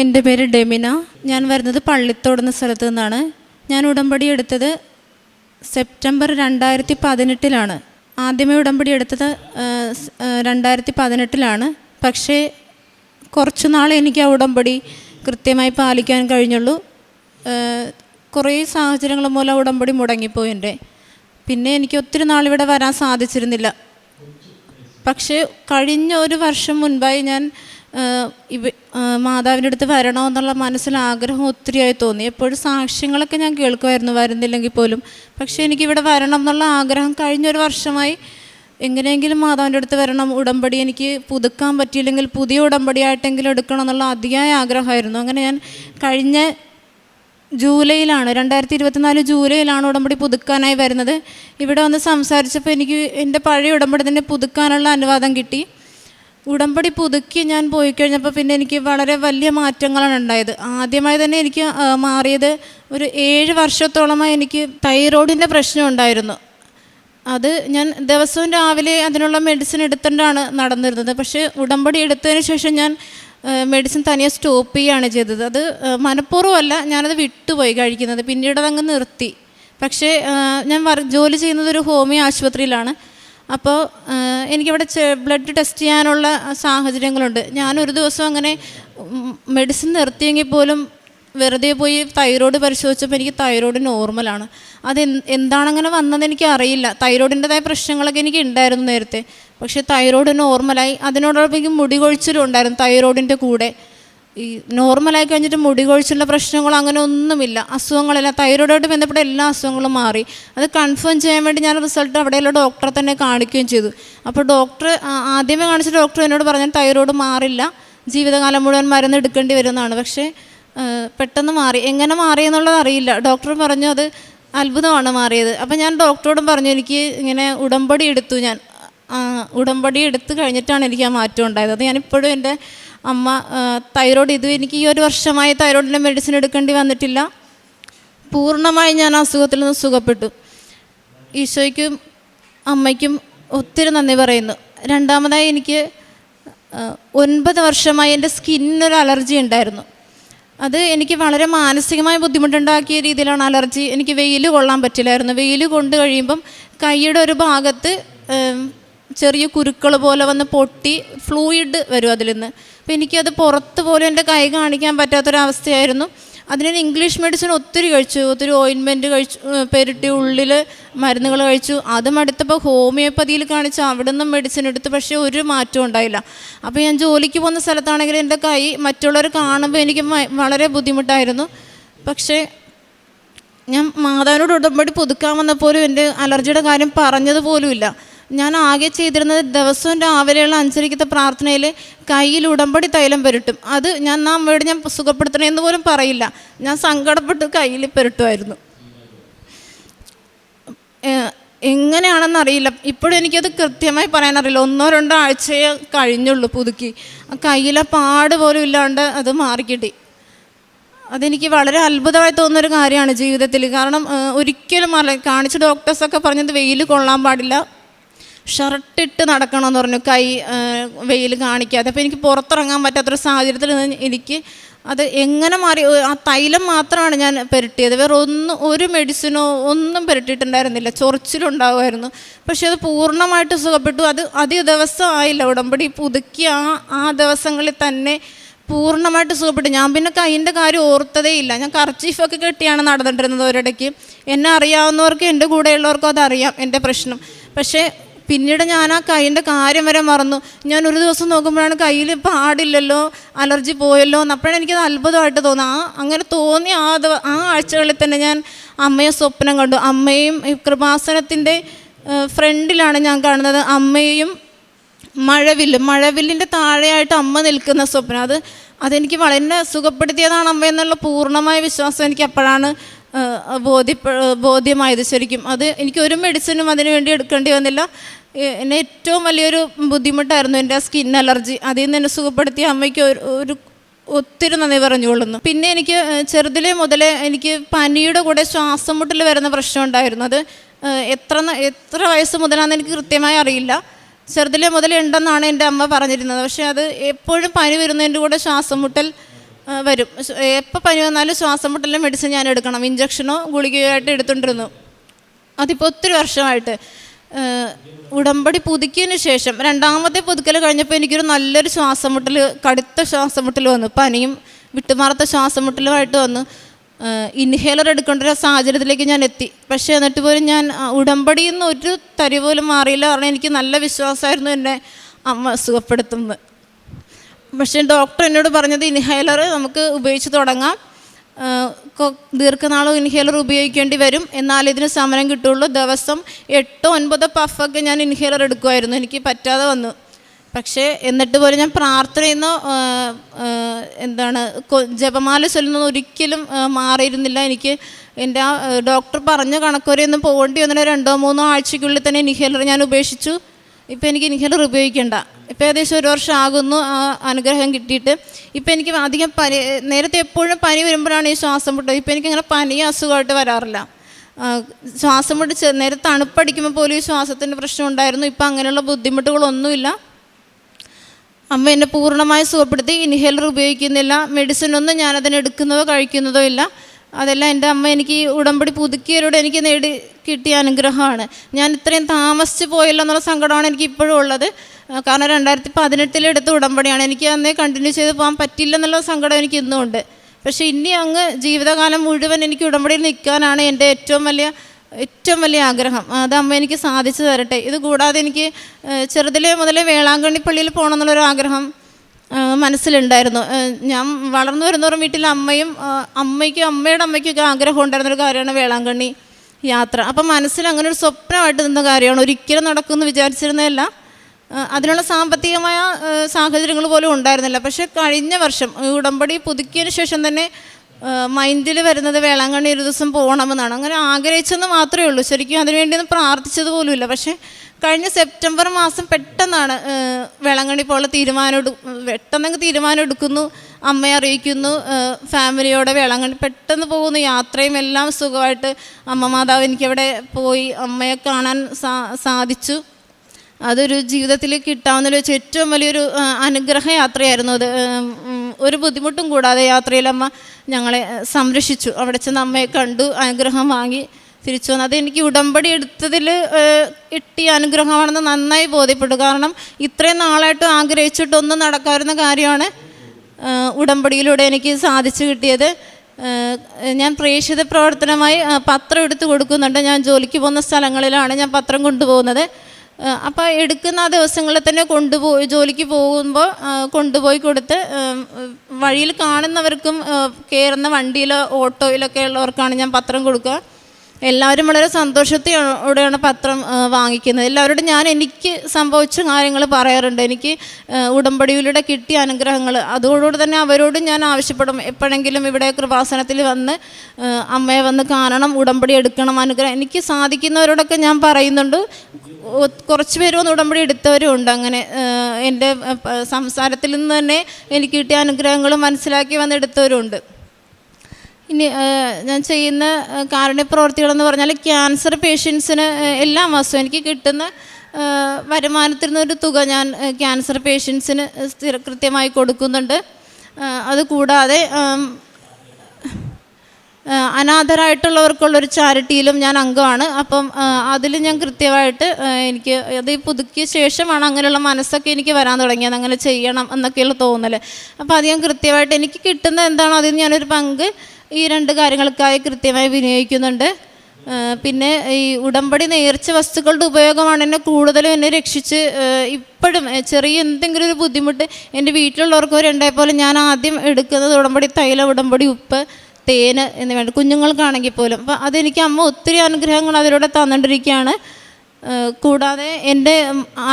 എന്റെ പേര് ഡെമിന. ഞാൻ വരുന്നത് പള്ളിത്തോടുന്ന സ്ഥലത്ത് നിന്നാണ്. ഞാൻ ഉടമ്പടി എടുത്തത് സെപ്റ്റംബർ രണ്ടായിരത്തി പതിനെട്ടിലാണ് ആദ്യമേ ഉടമ്പടി എടുത്തത് രണ്ടായിരത്തി പതിനെട്ടിലാണ് പക്ഷേ കുറച്ച് നാൾ എനിക്ക് ആ ഉടമ്പടി കൃത്യമായി പാലിക്കാൻ കഴിഞ്ഞുള്ളൂ. കുറേ സാഹചര്യങ്ങൾ മൂലം ഉടമ്പടി മുടങ്ങിപ്പോയി എന്റെ. പിന്നെ എനിക്ക് ഒത്തിരി നാളിവിടെ വരാൻ സാധിച്ചിരുന്നില്ല. പക്ഷേ കഴിഞ്ഞ ഒരു വർഷം മുൻപായി ഞാൻ ഇവ മാതാവിന്റെ അടുത്ത് വരണമെന്നുള്ള മനസ്സിൽ ആഗ്രഹം ഒത്തിരിയായി തോന്നി. എപ്പോഴും സാക്ഷ്യങ്ങളൊക്കെ ഞാൻ കേൾക്കുമായിരുന്നു വരുന്നില്ലെങ്കിൽ പോലും. പക്ഷേ എനിക്കിവിടെ വരണം എന്നുള്ള ആഗ്രഹം കഴിഞ്ഞൊരു വർഷമായി. എങ്ങനെയെങ്കിലും മാതാവിന്റെ അടുത്ത് വരണം. ഉടമ്പടി എനിക്ക് പുതുക്കാൻ പറ്റിയില്ലെങ്കിൽ പുതിയ ഉടമ്പടിയായിട്ടെങ്കിലും എടുക്കണം എന്നുള്ള അതിയായ ആഗ്രഹമായിരുന്നു. അങ്ങനെ ഞാൻ കഴിഞ്ഞ ജൂലൈയിലാണ് രണ്ടായിരത്തി ഇരുപത്തിനാല് ജൂലൈയിലാണ് ഉടമ്പടി പുതുക്കാനായി വരുന്നത്. ഇവിടെ വന്ന് സംസാരിച്ചപ്പോൾ എനിക്ക് എന്റെ പഴയ ഉടമ്പടി തന്നെ പുതുക്കാനുള്ള അനുവാദം കിട്ടി. ഉടമ്പടി പുതുക്കി ഞാൻ പോയി കഴിഞ്ഞപ്പോൾ പിന്നെ എനിക്ക് വളരെ വലിയ മാറ്റങ്ങളാണ് ഉണ്ടായത്. ആദ്യമായി തന്നെ എനിക്ക് മാറിയത് ഒരു ഏഴ് വർഷത്തോളമായി എനിക്ക് തൈറോയിഡിന്റെ പ്രശ്നം ഉണ്ടായിരുന്നു. അത് ഞാൻ ദിവസവും രാവിലെ അതിനുള്ള മെഡിസിൻ എടുത്തുകൊണ്ടാണ് നടന്നിരുന്നത്. പക്ഷേ ഉടമ്പടി എടുത്തതിന് ശേഷം ഞാൻ മെഡിസിൻ തനിയെ സ്റ്റോപ്പ് ചെയ്യുകയാണ് ചെയ്തത്. അത് മനഃപൂർവമല്ല ഞാനത് വിട്ടുപോയി കഴിക്കുന്നത്. പിന്നീട് അതങ്ങ് നിർത്തി. പക്ഷേ ഞാൻ ജോലി ചെയ്യുന്നത് ഒരു ഹോമിയോ ആശുപത്രിയിലാണ്. അപ്പോൾ എനിക്കവിടെ ബ്ലഡ് ടെസ്റ്റ് ചെയ്യാനുള്ള സാഹചര്യങ്ങളുണ്ട്. ഞാനൊരു ദിവസം അങ്ങനെ മെഡിസിൻ നിർത്തിയെങ്കിൽ പോലും വെറുതെ പോയി തൈറോയ്ഡ് പരിശോധിച്ചപ്പോൾ എനിക്ക് തൈറോയ്ഡ് നോർമലാണ്. അത് എന്താണ് എന്താണങ്ങനെ വന്നതെന്ന് എനിക്ക് അറിയില്ല. തൈറോയ്ഡിന്റെതായ പ്രശ്നങ്ങളൊക്കെ എനിക്ക് ഉണ്ടായിരുന്നു നേരത്തെ. പക്ഷേ തൈറോയ്ഡ് നോർമലായി. അതിനോടൊപ്പം എനിക്ക് മുടി കൊഴിച്ചിലും ഉണ്ടായിരുന്നു തൈറോയ്ഡിന്റെ കൂടെ. ഈ നോർമലായി കഴിഞ്ഞിട്ട് മുടി കൊഴിച്ചുള്ള പ്രശ്നങ്ങൾ അങ്ങനെ ഒന്നുമില്ല. അസുഖങ്ങളെല്ലാം തൈറോയിഡായിട്ട് ബന്ധപ്പെട്ട എല്ലാ അസുഖങ്ങളും മാറി. അത് കൺഫേം ചെയ്യാൻ വേണ്ടി ഞാൻ റിസൾട്ട് അവിടെയുള്ള ഡോക്ടറെ തന്നെ കാണിക്കുകയും ചെയ്തു. അപ്പോൾ ഡോക്ടർ ആദ്യമേ കാണിച്ച ഡോക്ടർ എന്നോട് പറഞ്ഞു തൈറോയിഡ് മാറില്ല. ജീവിതകാലം മുഴുവൻ മരുന്ന് എടുക്കേണ്ടി വരുന്നതാണ്. പക്ഷേ പെട്ടെന്ന് മാറി. എങ്ങനെ മാറി എന്നുള്ളത് അറിയില്ല. ഡോക്ടർ പറഞ്ഞു അത് അത്ഭുതമാണ് മാറിയത്. അപ്പോൾ ഞാൻ ഡോക്ടറോടും പറഞ്ഞു എനിക്ക് ഇങ്ങനെ ഉടമ്പടി എടുത്തു ഞാൻ. ഉടമ്പടി എടുത്തു കഴിഞ്ഞിട്ടാണ് എനിക്ക് ആ മാറ്റം ഉണ്ടായത്. അത് ഞാനിപ്പോഴും എന്റെ അമ്മ തൈറോയ്ഡ് ഇത് എനിക്ക് ഈ ഒരു വർഷമായി തൈറോയ്ഡിന്റെ മെഡിസിൻ എടുക്കേണ്ടി വന്നിട്ടില്ല. പൂർണമായി ഞാൻ അസുഖത്തിൽ നിന്ന് സുഖപ്പെട്ടു. ഈശോയ്ക്കും അമ്മയ്ക്കും ഒത്തിരി നന്ദി പറയുന്നു. രണ്ടാമതായി എനിക്ക് ഒൻപത് വർഷമായി എന്റെ സ്കിന്നിനൊരു അലർജി ഉണ്ടായിരുന്നു. അത് എനിക്ക് വളരെ മാനസികമായ ബുദ്ധിമുട്ടുണ്ടാക്കിയ രീതിയിലാണ് അലർജി. എനിക്ക് വെയിൽ കൊള്ളാൻ പറ്റില്ലായിരുന്നു. വെയിൽ കൊണ്ട് കഴിയുമ്പം കൈയുടെ ഒരു ഭാഗത്ത് ചെറിയ കുരുക്കൾ പോലെ വന്ന് പൊട്ടി ഫ്ലൂയിഡ് വരും അതിൽ നിന്ന്. അപ്പോൾ എനിക്കത് പുറത്ത് പോലും എന്റെ കൈ കാണിക്കാൻ പറ്റാത്തൊരവസ്ഥയായിരുന്നു. അതിന് ഇംഗ്ലീഷ് മെഡിസിൻ ഒത്തിരി കഴിച്ചു. ഒത്തിരി ഓയിൻമെന്റ് കഴിച്ചു പേരിട്ടി ഉള്ളിൽ മരുന്നുകൾ കഴിച്ചു. അത് മടുത്തപ്പോൾ ഹോമിയോപ്പതിയിൽ കാണിച്ചു അവിടെ നിന്നും മെഡിസിൻ എടുത്തു. പക്ഷേ ഒരു മാറ്റവും ഉണ്ടായില്ല. അപ്പോൾ ഞാൻ ജോലിക്ക് പോകുന്ന സ്ഥലത്താണെങ്കിൽ എന്റെ കൈ മറ്റുള്ളവർ കാണുമ്പോൾ എനിക്ക് വളരെ ബുദ്ധിമുട്ടായിരുന്നു. പക്ഷേ ഞാൻ മാതാവിനോട് ഉടമ്പടി പുതുക്കാൻ വന്നപ്പോലും എന്റെ അലർജിയുടെ കാര്യം പറഞ്ഞത് പോലുമില്ല. ഞാൻ ആകെ ചെയ്തിരുന്നത് ദിവസവും രാവിലെയുള്ള അഞ്ചരിക്കത്തെ പ്രാർത്ഥനയിൽ കയ്യിൽ ഉടമ്പടി തൈലം പുരട്ടും. അത് ഞാൻ നാം വീട് ഞാൻ സുഖപ്പെടുത്തണമെന്ന് പോലും പറയില്ല. ഞാൻ സങ്കടപ്പെട്ട് കയ്യിൽ പുരട്ടുമായിരുന്നു. എങ്ങനെയാണെന്ന് അറിയില്ല. ഇപ്പോഴും എനിക്കത് കൃത്യമായി പറയാനറിയില്ല ഒന്നോ രണ്ടോ ആഴ്ചയെ കഴിഞ്ഞുള്ളൂ പുതുക്കി. ആ കയ്യിലെ പാട് പോലും ഇല്ലാണ്ട് അത് മാറിക്കിട്ടി. അതെനിക്ക് വളരെ അത്ഭുതമായി തോന്നുന്നൊരു കാര്യമാണ് ജീവിതത്തിൽ. കാരണം ഒരിക്കലും കാണിച്ച ഡോക്ടേഴ്സൊക്കെ പറഞ്ഞത് വെയിൽ കൊള്ളാൻ പാടില്ല. ഷർട്ടിട്ട് നടക്കണമെന്ന് പറഞ്ഞു. കൈ വെയിൽ കാണിക്കാതെ. അപ്പോൾ എനിക്ക് പുറത്തിറങ്ങാൻ പറ്റാത്തൊരു സാഹചര്യത്തിൽ എനിക്ക് അത് എങ്ങനെ മാറി ആ തൈലം മാത്രമാണ് ഞാൻ പുരട്ടിയത്. വേറെ ഒന്നും ഒരു മെഡിസിനോ ഒന്നും പുരട്ടിയിട്ടുണ്ടായിരുന്നില്ല. ചൊറിച്ചിലുണ്ടാകുമായിരുന്നു പക്ഷേ അത് പൂർണമായിട്ട് സുഖപ്പെട്ടു. അത് അധിക ദിവസം ആയില്ല. ഉടമ്പടി പുതുക്കി ആ ആ ദിവസങ്ങളിൽ തന്നെ പൂർണമായിട്ട് സുഖപ്പെട്ടു. ഞാൻ പിന്നെ കൈയിന്റെ കാര്യം ഓർത്തതേ ഇല്ല. ഞാൻ കർച്ചീഫൊക്കെ കെട്ടിയാണ് നടന്നിട്ടിരുന്നത് ഒരിടയ്ക്ക് എന്നെ അറിയാവുന്നവർക്ക് എന്റെ കൂടെയുള്ളവർക്കും അതറിയാം എന്റെ പ്രശ്നം. പക്ഷേ പിന്നീട് ഞാൻ ആ കൈയിന്റെ കാര്യം വരെ മറന്നു. ഞാൻ ഒരു ദിവസം നോക്കുമ്പോഴാണ് കയ്യിൽ പാടില്ലല്ലോ അലർജി പോയല്ലോ എന്നപ്പോഴാണ് എനിക്കത് അത്ഭുതമായിട്ട് തോന്നുന്നത്. ആ അങ്ങനെ തോന്നിയ ആ ആ ആഴ്ചകളിൽ തന്നെ ഞാൻ അമ്മയെ സ്വപ്നം കണ്ടു. അമ്മയും കൃപാസനത്തിന്റെ ഫ്രണ്ടിലാണ് ഞാൻ കാണുന്നത്. അമ്മയും മഴവില്ല് മഴവില്ലിന്റെ താഴെയായിട്ട് അമ്മ നിൽക്കുന്ന സ്വപ്നം. അത് അതെനിക്ക് വളരെ സുഖപ്പെടുത്തിയതാണ് അമ്മ എന്നുള്ള പൂർണമായ വിശ്വാസം എനിക്ക് അപ്പോഴാണ് ബോധ്യ ബോധ്യമായത് ശരിക്കും. അത് എനിക്ക് ഒരു മെഡിസിനും അതിനു വേണ്ടി എടുക്കേണ്ടി വന്നില്ല. എന്നെ ഏറ്റവും വലിയൊരു ബുദ്ധിമുട്ടായിരുന്നു എന്റെ സ്കിൻ അലർജി. അതിൽ നിന്ന് എന്നെ സുഖപ്പെടുത്തിയ അമ്മയ്ക്ക് ഒരു ഒത്തിരി നന്ദി പറഞ്ഞുകൊള്ളുന്നു. പിന്നെ എനിക്ക് ചെറുതിലെ മുതലേ എനിക്ക് പനിയുടെ കൂടെ ശ്വാസം മുട്ടൽ വരുന്ന പ്രശ്നം ഉണ്ടായിരുന്നു. അത് എത്ര എത്ര വയസ്സ് മുതലാണെന്ന് എനിക്ക് കൃത്യമായി അറിയില്ല. ചെറുതിലെ മുതലേ ഉണ്ടെന്നാണ് എന്റെ അമ്മ പറഞ്ഞിരുന്നത്. പക്ഷേ അത് എപ്പോഴും പനി വരുന്നതിന്റെ കൂടെ ശ്വാസം മുട്ടൽ വരും. എപ്പോൾ പനി വന്നാലും ശ്വാസം മുട്ടലിന്റെ മെഡിസിൻ ഞാൻ എടുക്കണം. ഇഞ്ചക്ഷനോ ഗുളികയോ ആയിട്ട് എടുത്തുകൊണ്ടിരുന്നു. അതിപ്പോൾ ഒത്തിരി വർഷമായിട്ട്. ഉടമ്പടി പുതുക്കിയതിന് ശേഷം രണ്ടാമത്തെ പുതുക്കൽ കഴിഞ്ഞപ്പോൾ എനിക്കൊരു നല്ലൊരു ശ്വാസം മുട്ടൽ കടുത്ത ശ്വാസം മുട്ടൽ വന്നു. പനിയും വിട്ടുമാറാത്ത ശ്വാസം മുട്ടലുമായിട്ട് വന്നു ഇൻഹേലർ എടുക്കേണ്ട ഒരു സാഹചര്യത്തിലേക്ക് ഞാൻ എത്തി. പക്ഷേ എന്നിട്ട് പോലും ഞാൻ ഉടമ്പടി നിന്ന് ഒരു തരി പോലും മാറിയില്ല കാരണം എനിക്ക് നല്ല വിശ്വാസമായിരുന്നു എന്നെ അമ്മ സുഖപ്പെടുത്തുന്നത്. പക്ഷേ ഡോക്ടർ എന്നോട് പറഞ്ഞത് ഇൻഹേലർ നമുക്ക് ഉപയോഗിച്ച് തുടങ്ങാം. ദീർഘനാളും ഇൻഹേലർ ഉപയോഗിക്കേണ്ടി വരും. എന്നാൽ ഇതിന് സമരം കിട്ടുള്ളൂ. ദിവസം എട്ടോ ഒൻപതോ പഫൊക്കെ ഞാൻ ഇൻഹേലർ എടുക്കുമായിരുന്നു. എനിക്ക് പറ്റാതെ വന്നു. പക്ഷേ എന്നിട്ട് പോലും ഞാൻ പ്രാർത്ഥനയെന്നോ എന്താണ് ജപമാല ചൊല്ലുന്നത് ഒരിക്കലും മാറിയിരുന്നില്ല. എനിക്ക് എന്റെ ആ ഡോക്ടർ പറഞ്ഞ കണക്കുവരെയൊന്നും പോകേണ്ടി വന്നില്ല. രണ്ടോ മൂന്നോ ആഴ്ചയ്ക്കുള്ളിൽ തന്നെ ഇൻഹേലർ ഞാൻ ഉപേക്ഷിച്ചു. ഇപ്പോൾ എനിക്ക് ഇൻഹേലർ ഉപയോഗിക്കേണ്ട. ഇപ്പം ഏകദേശം ഒരു വർഷം ആകുന്നു ആ അനുഗ്രഹം കിട്ടിയിട്ട്. ഇപ്പം എനിക്ക് അധികം പനി നേരത്തെ എപ്പോഴും പനി വരുമ്പോഴാണ് ഈ ശ്വാസം മുട്ടത് ഇപ്പം എനിക്ക് അങ്ങനെ പനി അസുഖമായിട്ട് വരാറില്ല. ശ്വാസം മുട്ട് നേരെ തണുപ്പടിക്കുമ്പോൾ പോലും ഈ ശ്വാസത്തിന്റെ പ്രശ്നം ഉണ്ടായിരുന്നു. ഇപ്പം അങ്ങനെയുള്ള ബുദ്ധിമുട്ടുകളൊന്നുമില്ല. അമ്മ എന്നെ പൂർണമായി സുഖപ്പെടുത്തി ഇൻഹേലർ ഉപയോഗിക്കുന്നില്ല മെഡിസിൻ ഒന്നും എടുക്കുന്നതോ കഴിക്കുന്നതോ ഇല്ല. അതെല്ലാം എന്റെ അമ്മ എനിക്ക് ഉടമ്പടി പുതുക്കിയവരോട് എനിക്ക് നേടി കിട്ടിയ അനുഗ്രഹമാണ്. ഞാൻ ഇത്രയും താമസിച്ച് പോയല്ലോ എന്നുള്ള സങ്കടമാണ് എനിക്ക് ഇപ്പോഴും ഉള്ളത്. കാരണം രണ്ടായിരത്തി പതിനെട്ടിലെടുത്ത ഉടമ്പടിയാണ്. എനിക്ക് അന്നേ കണ്ടിന്യൂ ചെയ്ത് പോകാൻ പറ്റില്ല എന്നുള്ള സങ്കടം എനിക്ക് ഇന്നും ഉണ്ട്. പക്ഷേ ഇനി അങ്ങ് ജീവിതകാലം മുഴുവൻ എനിക്ക് ഉടമ്പടിയിൽ നിൽക്കാനാണ് എന്റെ ഏറ്റവും വലിയ ഏറ്റവും വലിയ ആഗ്രഹം. അത് അമ്മ എനിക്ക് സാധിച്ചു തരട്ടെ. ഇത് കൂടാതെ എനിക്ക് ചെറുതിലെ മുതലേ വേളാങ്കണ്ണി പള്ളിയിൽ പോകണം എന്നുള്ളൊരു ആഗ്രഹം മനസ്സിലുണ്ടായിരുന്നു. ഞാൻ വളർന്നു വരുന്നവരും വീട്ടിൽ അമ്മയും അമ്മയ്ക്കും അമ്മയുടെ അമ്മയ്ക്കൊക്കെ ആഗ്രഹം ഉണ്ടായിരുന്ന ഒരു കാര്യമാണ് വേളാങ്കണ്ണി യാത്ര. അപ്പം മനസ്സിൽ അങ്ങനെ ഒരു സ്വപ്നമായിട്ട് നിന്ന കാര്യമാണ്. ഒരിക്കലും നടക്കുമെന്ന് വിചാരിച്ചിരുന്നതല്ല. അതിനുള്ള സാമ്പത്തികമായ സാഹചര്യങ്ങൾ പോലും ഉണ്ടായിരുന്നില്ല. പക്ഷേ കഴിഞ്ഞ വർഷം ഉടമ്പടി പുതുക്കിയതിന് ശേഷം തന്നെ മൈൻഡിൽ വരുന്നത് വേളാങ്കണ്ണി ഒരു ദിവസം പോകണമെന്നാണ്. അങ്ങനെ ആഗ്രഹിച്ചെന്ന് മാത്രമേ ഉള്ളൂ. ശരിക്കും അതിനുവേണ്ടിയൊന്നും പ്രാർത്ഥിച്ചത് പോലുമില്ല. പക്ഷേ കഴിഞ്ഞ സെപ്റ്റംബർ മാസം പെട്ടെന്നാണ് ഏഹ്, പോലെ തീരുമാനം പെട്ടെന്നങ്ങ് തീരുമാനം എടുക്കുന്നു അമ്മയെ അറിയിക്കുന്നു ഫാമിലിയോടെ വേളാങ്കണ്ണി പെട്ടെന്ന് പോകുന്നു. യാത്രയും എല്ലാം സുഖമായിട്ട് അമ്മ മാതാവ് എനിക്കവിടെ പോയി അമ്മയെ കാണാൻ സാധിച്ചു. അതൊരു ജീവിതത്തിൽ കിട്ടാവുന്ന വെച്ച് ഏറ്റവും വലിയൊരു അനുഗ്രഹ യാത്രയായിരുന്നു അത്. ഒരു ബുദ്ധിമുട്ടും കൂടാതെ യാത്രയിൽ അമ്മ ഞങ്ങളെ സംരക്ഷിച്ചു. അവിടെ ചെന്ന് അമ്മയെ കണ്ടു അനുഗ്രഹം വാങ്ങി. തിരിച്ചു വന്നു. അതെനിക്ക് ഉടമ്പടി എടുത്തതിൽ കിട്ടിയ അനുഗ്രഹമാണെന്ന് നന്നായി ബോധ്യപ്പെട്ടു. കാരണം ഇത്രയും നാളായിട്ട് ആഗ്രഹിച്ചിട്ടൊന്നും നടക്കാവുന്ന കാര്യമാണ് ഉടമ്പടിയിലൂടെ എനിക്ക് സാധിച്ചു കിട്ടിയത്. ഞാൻ പ്രേക്ഷിത പ്രവർത്തനമായി പത്രം എടുത്ത് കൊടുക്കുന്നുണ്ട്. ഞാൻ ജോലിക്ക് പോകുന്ന സ്ഥലങ്ങളിലാണ് ഞാൻ പത്രം കൊണ്ടുപോകുന്നത്. അപ്പോൾ എടുക്കുന്ന ആ ദിവസങ്ങളിൽ തന്നെ കൊണ്ടുപോയി ജോലിക്ക് പോകുമ്പോൾ കൊണ്ടുപോയി കൊടുത്ത് വഴിയിൽ കാണുന്നവർക്കും കയറുന്ന വണ്ടിയിലോ ഓട്ടോയിലൊക്കെ ഉള്ളവർക്കാണ് ഞാൻ പത്രം കൊടുക്കുക. എല്ലാവരും വളരെ സന്തോഷത്തോടെയാണ് പത്രം വാങ്ങിക്കുന്നത്. എല്ലാവരോടും ഞാൻ എനിക്ക് സംഭവിച്ച കാര്യങ്ങൾ പറയാറുണ്ട്. എനിക്ക് ഉടമ്പടിയിലൂടെ കിട്ടിയ അനുഗ്രഹങ്ങൾ. അതോടുകൂടി തന്നെ അവരോടും ഞാൻ ആവശ്യപ്പെടും. എപ്പോഴെങ്കിലും ഇവിടെ കൃപാസനത്തിൽ വന്ന് അമ്മയെ വന്ന് കാണണം ഉടമ്പടി എടുക്കണം അനുഗ്രഹം. എനിക്ക് സാധിക്കുന്നവരോടൊക്കെ ഞാൻ പറയുന്നുണ്ട്. കുറച്ച് പേരും ഒന്ന് ഉടമ്പടി എടുത്തവരും ഉണ്ട്. അങ്ങനെ എന്റെ സംസാരത്തിൽ നിന്ന് തന്നെ എനിക്ക് കിട്ടിയ അനുഗ്രഹങ്ങൾ മനസ്സിലാക്കി വന്ന് എടുത്തവരും ഉണ്ട്. ഇനി ഞാൻ ചെയ്യുന്ന കാരുണ്യ പ്രവർത്തികളെന്ന് പറഞ്ഞാൽ ക്യാൻസർ പേഷ്യൻസിന് എല്ലാ മാസവും എനിക്ക് കിട്ടുന്ന വരുമാനത്തിൽ നിന്നൊരു തുക ഞാൻ ക്യാൻസർ പേഷ്യൻസിന് സ്ഥിര കൃത്യമായി കൊടുക്കുന്നുണ്ട്. അതുകൂടാതെ അനാഥരായിട്ടുള്ളവർക്കുള്ളൊരു ചാരിറ്റിയിലും ഞാൻ അംഗമാണ്. അപ്പം അതിൽ ഞാൻ കൃത്യമായിട്ട് എനിക്ക് അത് പുതുക്കിയ ശേഷമാണ് അങ്ങനെയുള്ള മനസ്സൊക്കെ എനിക്ക് വരാൻ തുടങ്ങിയത്. അങ്ങനെ ചെയ്യണം എന്നൊക്കെയുള്ള തോന്നൽ അപ്പോൾ അത് ഞാൻ കൃത്യമായിട്ട് എനിക്ക് കിട്ടുന്ന എന്താണോ അതിൽ ഞാനൊരു പങ്ക് ഈ രണ്ട് കാര്യങ്ങൾക്കായി കൃത്യമായി വിനിയോഗിക്കുന്നുണ്ട്. പിന്നെ ഈ ഉടമ്പടി നേർച്ച വസ്തുക്കളുടെ ഉപയോഗമാണ് എന്നെ കൂടുതലും എന്നെ രക്ഷിച്ച് ഇപ്പോഴും ചെറിയ എന്തെങ്കിലും ഒരു ബുദ്ധിമുട്ട് എന്റെ വീട്ടിലുള്ളവർക്കോ രണ്ടേ പോലെ ഞാൻ ആദ്യം എടുക്കുന്നത് ഉടമ്പടി തൈല ഉടമ്പടി ഉപ്പ് തേന് എന്നിവ കുഞ്ഞുങ്ങൾക്കാണെങ്കിൽ പോലും. അപ്പം അതെനിക്ക് അമ്മ ഒത്തിരി അനുഗ്രഹങ്ങൾ അതിലൂടെ തന്നുകൊണ്ടിരിക്കുകയാണ് ആ, കൂടാതെ എന്റെ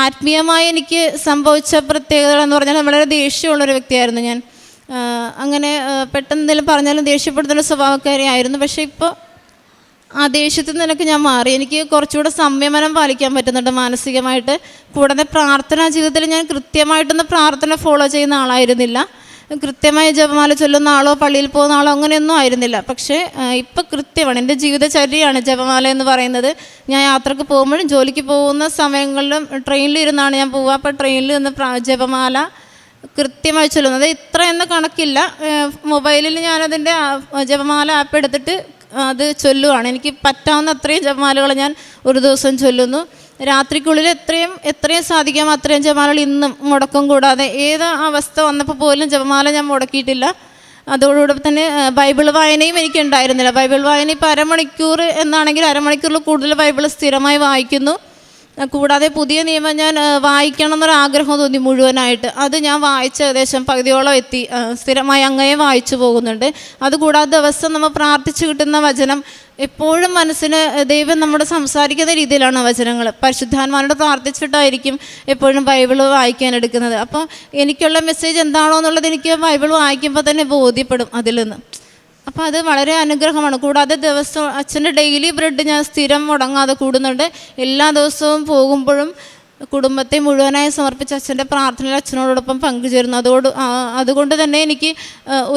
ആത്മീയമായി എനിക്ക് സംഭവിച്ച പ്രത്യേകതകളെന്ന് പറഞ്ഞാൽ വളരെ ദേഷ്യമുള്ളൊരു വ്യക്തിയായിരുന്നു ഞാൻ. അങ്ങനെ പെട്ടെന്ന് എന്തെങ്കിലും പറഞ്ഞാലും ദേഷ്യപ്പെടുത്തുന്ന സ്വഭാവക്കാരിയായിരുന്നു പക്ഷേ ഇപ്പോൾ ആ ദേഷ്യത്തിൽ നിന്നൊക്കെ ഞാൻ മാറി. എനിക്ക് കുറച്ചുകൂടെ സംയമനം പാലിക്കാൻ പറ്റുന്നുണ്ട് മാനസികമായിട്ട്. കൂടാതെ പ്രാർത്ഥനാ ജീവിതത്തിൽ ഞാൻ കൃത്യമായിട്ടൊന്നും പ്രാർത്ഥന ഫോളോ ചെയ്യുന്ന ആളായിരുന്നില്ല. കൃത്യമായി ജപമാല ചൊല്ലുന്ന ആളോ പള്ളിയിൽ പോകുന്ന ആളോ അങ്ങനെയൊന്നും ആയിരുന്നില്ല. പക്ഷേ ഇപ്പം കൃത്യമാണ്. എന്റെ ജീവിതചര്യയാണ് ജപമാല എന്ന് പറയുന്നത്. ഞാൻ യാത്രയ്ക്ക് പോകുമ്പോഴും ജോലിക്ക് പോകുന്ന സമയങ്ങളിലും ട്രെയിനിൽ ഇരുന്നാണ് ഞാൻ പോവുക. അപ്പോൾ ട്രെയിനിൽ നിന്ന് ജപമാല കൃത്യമായി ചൊല്ലുന്നത്. ഇത്ര എന്ന കണക്കില്ല. മൊബൈലിൽ ഞാനതിന്റെ ജപമാല ആപ്പ് എടുത്തിട്ട് അത് ചൊല്ലുവാണ്. എനിക്ക് പറ്റാവുന്ന അത്രയും ജപമാലകൾ ഞാൻ ഒരു ദിവസം ചൊല്ലുന്നു. രാത്രിക്കുള്ളിൽ എത്രയും എത്രയും സാധിക്കാം അത്രയും ജപമാലകൾ ഇന്നും മുടക്കം കൂടാതെ. ഏത് അവസ്ഥ വന്നപ്പോൾ പോലും ജപമാല ഞാൻ മുടക്കിയിട്ടില്ല. അതോടുകൂടി തന്നെ ബൈബിൾ വായനയും എനിക്ക് ഉണ്ടായിരുന്നില്ല. ബൈബിൾ വായന ഇപ്പോൾ അരമണിക്കൂർ എന്നാണെങ്കിൽ അരമണിക്കൂറിൽ കൂടുതൽ ബൈബിൾ സ്ഥിരമായി വായിക്കുന്നു. കൂടാതെ പുതിയ നിയമം ഞാൻ വായിക്കണം എന്നൊരു ആഗ്രഹം തോന്നി മുഴുവനായിട്ട്. അത് ഞാൻ വായിച്ച ഏകദേശം പകുതിയോളം എത്തി. സ്ഥിരമായി അങ്ങയെ വായിച്ചു പോകുന്നുണ്ട്. അതുകൂടാതെ ദിവസം നമ്മൾ പ്രാർത്ഥിച്ചു കിട്ടുന്ന വചനം എപ്പോഴും മനസ്സിന് ദൈവം നമ്മുടെ സംസാരിക്കുന്ന രീതിയിലാണ് വചനങ്ങൾ. പരിശുദ്ധാന്മാരോട് പ്രാർത്ഥിച്ചിട്ടായിരിക്കും എപ്പോഴും ബൈബിൾ വായിക്കാൻ എടുക്കുന്നത്. അപ്പോൾ എനിക്കുള്ള മെസ്സേജ് എന്താണോ എന്നുള്ളത് എനിക്ക് ബൈബിൾ വായിക്കുമ്പോൾ തന്നെ ബോധ്യപ്പെടും അതിൽ നിന്ന്. അപ്പോൾ അത് വളരെ അനുഗ്രഹമാണ്. കൂടാതെ ദിവസവും അച്ഛന്റെ ഡെയിലി ബ്രെഡ് ഞാൻ സ്ഥിരം മുടങ്ങാതെ കൂടുന്നുണ്ട്. എല്ലാ ദിവസവും പോകുമ്പോഴും കുടുംബത്തെ മുഴുവനായി സമർപ്പിച്ച് അച്ഛന്റെ പ്രാർത്ഥനയിൽ അച്ഛനോടൊപ്പം പങ്കുചേരുന്നു. അതോട് അതുകൊണ്ട് തന്നെ എനിക്ക്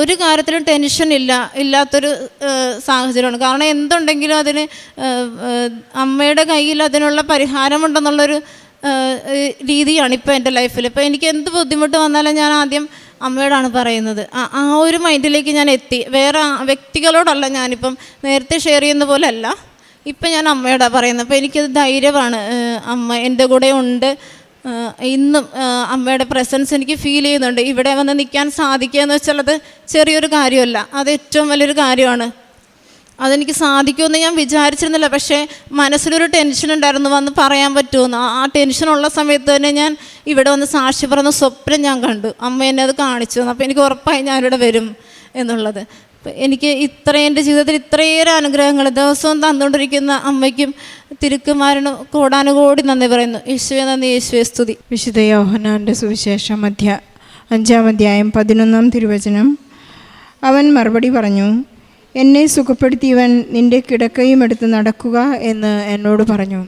ഒരു കാര്യത്തിലും ടെൻഷൻ ഇല്ല ഇല്ലാത്തൊരു സാഹചര്യമാണ്. കാരണം എന്തുണ്ടെങ്കിലും അതിന് അമ്മയുടെ കയ്യിൽ അതിനുള്ള പരിഹാരമുണ്ടെന്നുള്ളൊരു രീതിയാണ് ഇപ്പോൾ എന്റെ ലൈഫിൽ. ഇപ്പോൾ എനിക്ക് എന്ത് ബുദ്ധിമുട്ട് വന്നാലും ഞാൻ ആദ്യം അമ്മയോടാണ് പറയുന്നത്. ആ- ഒരു മൈൻഡിലേക്ക് ഞാൻ എത്തി. വേറെ വ്യക്തികളോടല്ല ഞാനിപ്പം നേരത്തെ ഷെയർ ചെയ്യുന്ന പോലെ അല്ല ഇപ്പം ഞാൻ അമ്മയോടാണ് പറയുന്നത്. അപ്പോൾ എനിക്കത് ധൈര്യമാണ്. അമ്മ എന്റെ കൂടെ ഉണ്ട്. ഇന്നും അമ്മയുടെ പ്രസൻസ് എനിക്ക് ഫീൽ ചെയ്യുന്നുണ്ട്. ഇവിടെ വന്ന് നിൽക്കാൻ സാധിക്കുക എന്ന് വെച്ചാൽ അത് ചെറിയൊരു കാര്യമല്ല. അത് ഏറ്റവും വലിയൊരു കാര്യമാണ്. അതെനിക്ക് സാധിക്കുമെന്ന് ഞാൻ വിചാരിച്ചിരുന്നില്ല. പക്ഷേ മനസ്സിലൊരു ടെൻഷൻ ഉണ്ടായിരുന്നു വന്ന് പറയാൻ പറ്റുമെന്ന്. ആ- ടെൻഷനുള്ള സമയത്ത് തന്നെ ഞാൻ ഇവിടെ വന്ന് സാക്ഷി പറഞ്ഞ സ്വപ്നം ഞാൻ കണ്ടു. അമ്മ എന്നെ അത് കാണിച്ചു തന്നു. അപ്പോൾ എനിക്ക് ഉറപ്പായി ഞാനിവിടെ വരും എന്നുള്ളത്. എനിക്ക് ഇത്രയും എന്റെ ജീവിതത്തിൽ ഇത്രയേറെ അനുഗ്രഹങ്ങൾ ദിവസവും തന്നുകൊണ്ടിരിക്കുന്ന അമ്മയ്ക്കും തിരുക്കുമാരനും കോടാനുകോടി നന്ദി പറയുന്നു. യേശുവെ നന്ദി. യേശുവെ സ്തുതി. വിശുദ്ധ യോഹനാന്റെ സുവിശേഷം അധ്യ അഞ്ചാം അധ്യായം പതിനൊന്നാം തിരുവചനം. അവൻ മറുപടി പറഞ്ഞു എന്നെ സുഖപ്പെടുത്തിയവൻ നിന്റെ കിടക്കയും എടുത്ത് നടക്കുക എന്ന് എന്നോട് പറഞ്ഞു.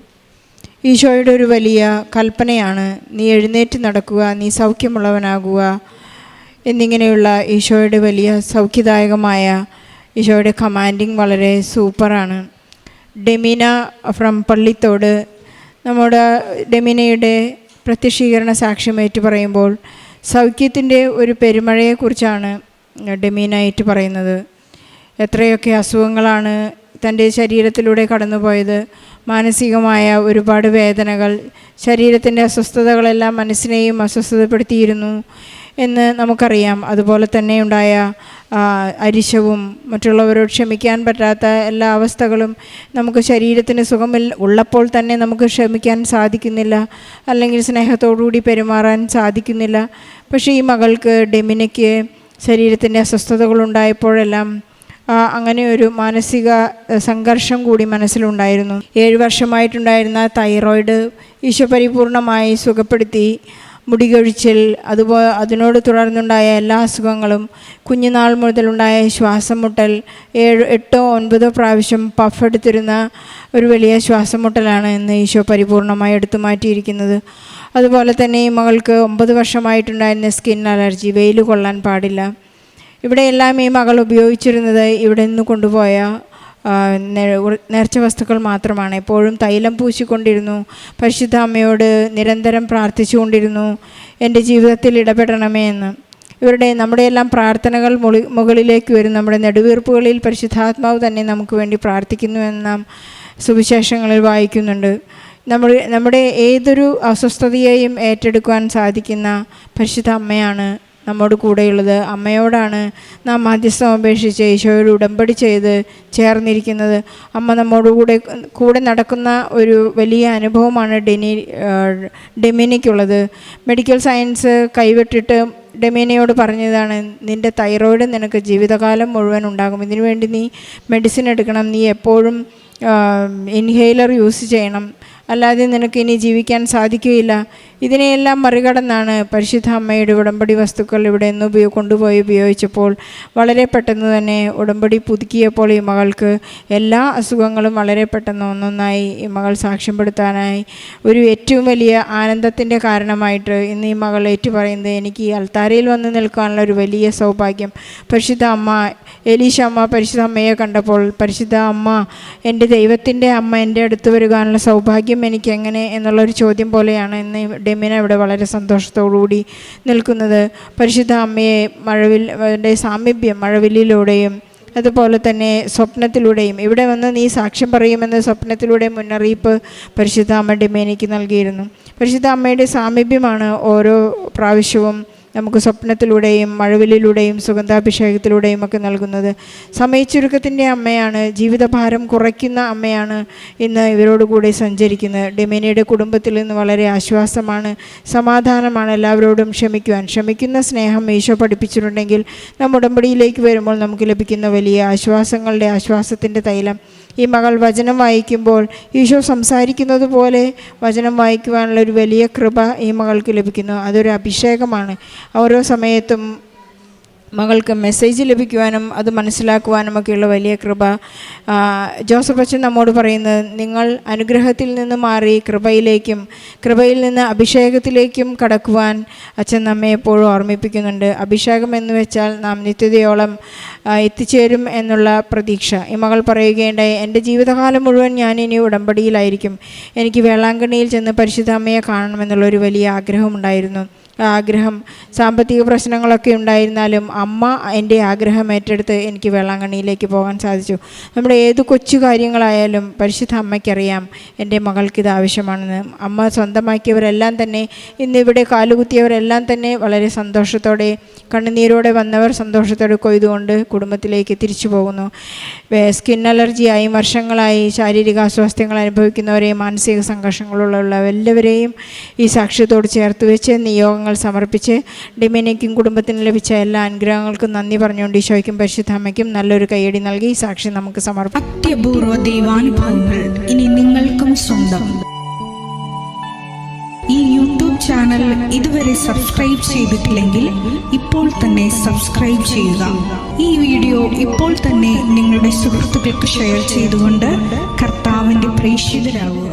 ഈശോയുടെ ഒരു വലിയ കൽപ്പനയാണ് നീ എഴുന്നേറ്റ് നടക്കുക നീ സൗഖ്യമുള്ളവനാകുക എന്നിങ്ങനെയുള്ള ഈശോയുടെ വലിയ സൗഖ്യദായകമായ ഈശോയുടെ കമാൻഡിങ് വളരെ സൂപ്പറാണ്. ഡെമിന ഫ്രം പള്ളിത്തോട് നമ്മുടെ ഡെമിനയുടെ പ്രത്യക്ഷീകരണ സാക്ഷ്യം ഏറ്റു പറയുമ്പോൾ സൗഖ്യത്തിന്റെ ഒരു പെരുമഴയെക്കുറിച്ചാണ് ഡെമീന ഏറ്റു പറയുന്നത്. എത്രയൊക്കെ അസുഖങ്ങളാണ് തന്റെ ശരീരത്തിലൂടെ കടന്നുപോയത്. മാനസികമായ ഒരുപാട് വേദനകൾ ശരീരത്തിന്റെ അസ്വസ്ഥതകളെല്ലാം മനസ്സിനെയും അസ്വസ്ഥതപ്പെടുത്തിയിരുന്നു എന്ന് നമുക്കറിയാം. അതുപോലെ തന്നെ ഉണ്ടായ അരിശവും മറ്റുള്ളവരോട് ക്ഷമിക്കാൻ പറ്റാത്ത എല്ലാ അവസ്ഥകളും നമുക്ക് ശരീരത്തിന് സുഖമില്ല ഉള്ളപ്പോൾ തന്നെ നമുക്ക് ക്ഷമിക്കാൻ സാധിക്കുന്നില്ല. അല്ലെങ്കിൽ സ്നേഹത്തോടുകൂടി പെരുമാറാൻ സാധിക്കുന്നില്ല. പക്ഷേ ഈ മകൾക്ക് ഡെമിനയ്ക്ക് ശരീരത്തിന്റെ അസ്വസ്ഥതകളുണ്ടായപ്പോഴെല്ലാം അങ്ങനെ ഒരു മാനസിക സംഘർഷം കൂടി മനസ്സിലുണ്ടായിരുന്നു. ഏഴ് വർഷമായിട്ടുണ്ടായിരുന്ന തൈറോയിഡ് ഈശോപരിപൂർണമായി സുഖപ്പെടുത്തി മുടികൊഴിച്ചിൽ അതുപോലെ അതിനോട് തുടർന്നുണ്ടായ എല്ലാ അസുഖങ്ങളും കുഞ്ഞുനാൾ മുതലുണ്ടായ ശ്വാസം മുട്ടൽ ഏഴ് എട്ടോ ഒൻപതോ പ്രാവശ്യം പഫ് എടുത്തിരുന്ന ഒരു വലിയ ശ്വാസം മുട്ടലാണ് ഇന്ന് ഈശോ പരിപൂർണമായി എടുത്തു മാറ്റിയിരിക്കുന്നത്. അതുപോലെ തന്നെ മകൾക്ക് ഒമ്പത് വർഷമായിട്ടുണ്ടായിരുന്ന സ്കിൻ അലർജി വെയിൽ കൊള്ളാൻ പാടില്ല. ഇവിടെയെല്ലാം ഈ മകൾ ഉപയോഗിച്ചിരുന്നത് ഇവിടെ നിന്ന് കൊണ്ടുപോയ നേർച്ച വസ്തുക്കൾ മാത്രമാണ്. എപ്പോഴും തൈലം പൂശിക്കൊണ്ടിരുന്നു. പരിശുദ്ധ അമ്മയോട് നിരന്തരം പ്രാർത്ഥിച്ചുകൊണ്ടിരുന്നു എന്റെ ജീവിതത്തിൽ ഇടപെടണമേ എന്ന്. ഇവരുടെ നമ്മുടെ എല്ലാം പ്രാർത്ഥനകൾ മുളി മുകളിലേക്ക് വരും. നമ്മുടെ നെടുവീർപ്പുകളിൽ പരിശുദ്ധാത്മാവ് തന്നെ നമുക്ക് വേണ്ടി പ്രാർത്ഥിക്കുന്നു എന്ന് നാം സുവിശേഷങ്ങളിൽ വായിക്കുന്നുണ്ട്. നമ്മൾ നമ്മുടെ ഏതൊരു അസ്വസ്ഥതയെയും ഏറ്റെടുക്കുവാൻ സാധിക്കുന്ന പരിശുദ്ധ അമ്മയാണ് നമ്മോട് കൂടെയുള്ളത്. അമ്മയോടാണ് നാം മധ്യസ്ഥം അപേക്ഷിച്ച് ഈശോയോട് ഉടമ്പടി ചെയ്ത് ചേർന്നിരിക്കുന്നത്. അമ്മ നമ്മോട് കൂടെ കൂടെ നടക്കുന്ന ഒരു വലിയ അനുഭവമാണ് ഡെനി ഡെമിനിക്കുള്ളത്. മെഡിക്കൽ സയൻസ് കൈവിട്ടിട്ട് ഡെമീനയോട് പറഞ്ഞതാണ് നിന്റെ തൈറോയിഡ് നിനക്ക് ജീവിതകാലം മുഴുവൻ ഉണ്ടാകും. ഇതിനു വേണ്ടി നീ മെഡിസിൻ എടുക്കണം. നീ എപ്പോഴും ഇൻഹെയിലർ യൂസ് ചെയ്യണം. അല്ലാതെ നിനക്ക് ഇനി ജീവിക്കാൻ സാധിക്കുകയില്ല. ഇതിനെയെല്ലാം മറികടന്നാണ് പരിശുദ്ധ അമ്മയുടെ ഉടമ്പടി വസ്തുക്കൾ ഇവിടെ നിന്ന് ഉപയോഗ കൊണ്ടുപോയി ഉപയോഗിച്ചപ്പോൾ വളരെ പെട്ടെന്ന് തന്നെ ഉടമ്പടി പുതുക്കിയപ്പോൾ ഈ മകൾക്ക് എല്ലാ അസുഖങ്ങളും വളരെ പെട്ടെന്ന് ഒന്നൊന്നായി ഈ മകൾ സാക്ഷ്യപ്പെടുത്താനായി. ഒരു ഏറ്റവും വലിയ ആനന്ദത്തിന്റെ കാരണമായിട്ട് ഇന്ന് ഈ മകൾ ഏറ്റു പറയുന്നത് എനിക്ക് ഈ അൽത്താരയിൽ വന്ന് നിൽക്കാനുള്ള ഒരു വലിയ സൗഭാഗ്യം. പരിശുദ്ധ അമ്മ എലീശ അമ്മ പരിശുദ്ധ അമ്മയെ കണ്ടപ്പോൾ പരിശുദ്ധ അമ്മ എന്റെ ദൈവത്തിന്റെ അമ്മ എന്റെ അടുത്ത് വരുവാനുള്ള സൗഭാഗ്യം എനിക്ക് എങ്ങനെ? എന്നുള്ളൊരു ചോദ്യം പോലെയാണ് ഇന്ന് ഡെമിന ഇവിടെ വളരെ സന്തോഷത്തോടുകൂടി നിൽക്കുന്നത്. പരിശുദ്ധ അമ്മയെ മഴവിൽ സാമീപ്യം മഴവില്ലിലൂടെയും അതുപോലെ തന്നെ സ്വപ്നത്തിലൂടെയും. ഇവിടെ വന്ന് നീ സാക്ഷ്യം പറയുമെന്ന് സ്വപ്നത്തിലൂടെ മുന്നറിയിപ്പ് പരിശുദ്ധ അമ്മ ഡെമേനയ്ക്ക് നൽകിയിരുന്നു. പരിശുദ്ധ അമ്മയുടെ സാമീപ്യമാണ് ഓരോ പ്രാവശ്യവും നമുക്ക് സ്വപ്നത്തിലൂടെയും മഴവിലിലൂടെയും സുഗന്ധാഭിഷേകത്തിലൂടെയും ഒക്കെ നൽകുന്നത്. സമയച്ചുരുക്കത്തിന്റെ അമ്മയാണ് ജീവിതഭാരം കുറയ്ക്കുന്ന അമ്മയാണ് ഇന്ന് ഇവരോടുകൂടി സഞ്ചരിക്കുന്നത്. ഡെമിനയുടെ കുടുംബത്തിൽ നിന്ന് വളരെ ആശ്വാസമാണ് സമാധാനമാണ് എല്ലാവരോടും ക്ഷമിക്കുവാൻ. ക്ഷമിക്കുന്ന സ്നേഹം ഈശോ പഠിപ്പിച്ചിട്ടുണ്ടെങ്കിൽ നമ്മുടെ ഉടമ്പടിയിലേക്ക് വരുമ്പോൾ നമുക്ക് ലഭിക്കുന്ന വലിയ ആശ്വാസങ്ങളുടെ ആശ്വാസത്തിന്റെ തൈലം ഈ മകൾ വചനം വായിക്കുമ്പോൾ ഈശോ സംസാരിക്കുന്നത് പോലെ വചനം വായിക്കുവാനുള്ള ഒരു വലിയ കൃപ ഈ മകൾക്ക് ലഭിക്കുന്നു. അതൊരു അഭിഷേകമാണ്. ഓരോ സമയത്തും മകൾക്ക് മെസ്സേജ് ലഭിക്കുവാനും അത് മനസ്സിലാക്കുവാനും ഒക്കെയുള്ള വലിയ കൃപ. ജോസഫ് അച്ഛൻ നമ്മോട് പറയുന്നത് നിങ്ങൾ അനുഗ്രഹത്തിൽ നിന്ന് മാറി കൃപയിലേക്കും കൃപയിൽ നിന്ന് അഭിഷേകത്തിലേക്കും കടക്കുവാൻ അച്ഛൻ നമ്മെ എപ്പോഴും ഓർമ്മിപ്പിക്കുന്നുണ്ട്. അഭിഷേകം എന്ന് വെച്ചാൽ നാം നിത്യതയോളം എത്തിച്ചേരും എന്നുള്ള പ്രതീക്ഷ. ഈ മകൾ പറയുകയുണ്ടായി എന്റെ ജീവിതകാലം മുഴുവൻ ഞാൻ ഇനി ഉടമ്പടിയിലായിരിക്കും. എനിക്ക് വേളാങ്കണ്ണിയിൽ ചെന്ന് പരിശുദ്ധ അമ്മയെ കാണണമെന്നുള്ളൊരു വലിയ ആഗ്രഹമുണ്ടായിരുന്നു ആഗ്രഹം സാമ്പത്തിക പ്രശ്നങ്ങളൊക്കെ ഉണ്ടായിരുന്നാലും അമ്മ എന്റെ ആഗ്രഹം ഏറ്റെടുത്ത് എനിക്ക് വേളാങ്കണ്ണിയിലേക്ക് പോകാൻ സാധിച്ചു. നമ്മുടെ ഏത് കൊച്ചു കാര്യങ്ങളായാലും പരിശുദ്ധ അമ്മയ്ക്കറിയാം എന്റെ മകൾക്ക് ഇത് ആവശ്യമാണെന്ന്. അമ്മ സ്വന്തമാക്കിയവരെല്ലാം തന്നെ ഇന്നിവിടെ കാലുകുത്തിയവരെല്ലാം തന്നെ വളരെ സന്തോഷത്തോടെ കണ്ണുനീരോടെ വന്നവർ സന്തോഷത്തോടെ കൊയ്തുകൊണ്ട് കുടുംബത്തിലേക്ക് തിരിച്ചു പോകുന്നു. സ്കിൻ അലർജിയായി വർഷങ്ങളായി ശാരീരിക അസ്വാസ്ഥ്യങ്ങൾ അനുഭവിക്കുന്നവരെയും മാനസിക സംഘർഷങ്ങളുള്ള എല്ലാവരെയും ഈ സാക്ഷ്യത്തോട് ചേർത്ത് വെച്ച് നിയോഗങ്ങൾ സമർപ്പിച്ച് ഡിമിനിക്കും കുടുംബത്തിന് ലഭിച്ച എല്ലാ അനുഗ്രഹങ്ങൾക്കും നന്ദി പറഞ്ഞുകൊണ്ട് ഈശോയ്ക്കും പരിശുദ്ധാമയ്ക്കും നല്ലൊരു കൈയടി നൽകി. സാക്ഷി നമുക്ക് സമർപ്പിക്കും. ഇനി നിങ്ങൾക്കും സ്വന്തം. ഈ യൂട്യൂബ് ചാനൽ ഇതുവരെ സബ്സ്ക്രൈബ് ചെയ്തിട്ടില്ലെങ്കിൽ ഇപ്പോൾ തന്നെ സബ്സ്ക്രൈബ് ചെയ്യുക. ഈ വീഡിയോ ഇപ്പോൾ തന്നെ നിങ്ങളുടെ സുഹൃത്തുക്കൾക്ക് ഷെയർ ചെയ്തുകൊണ്ട് കർത്താവിന്റെ പ്രേക്ഷിതരാകുക.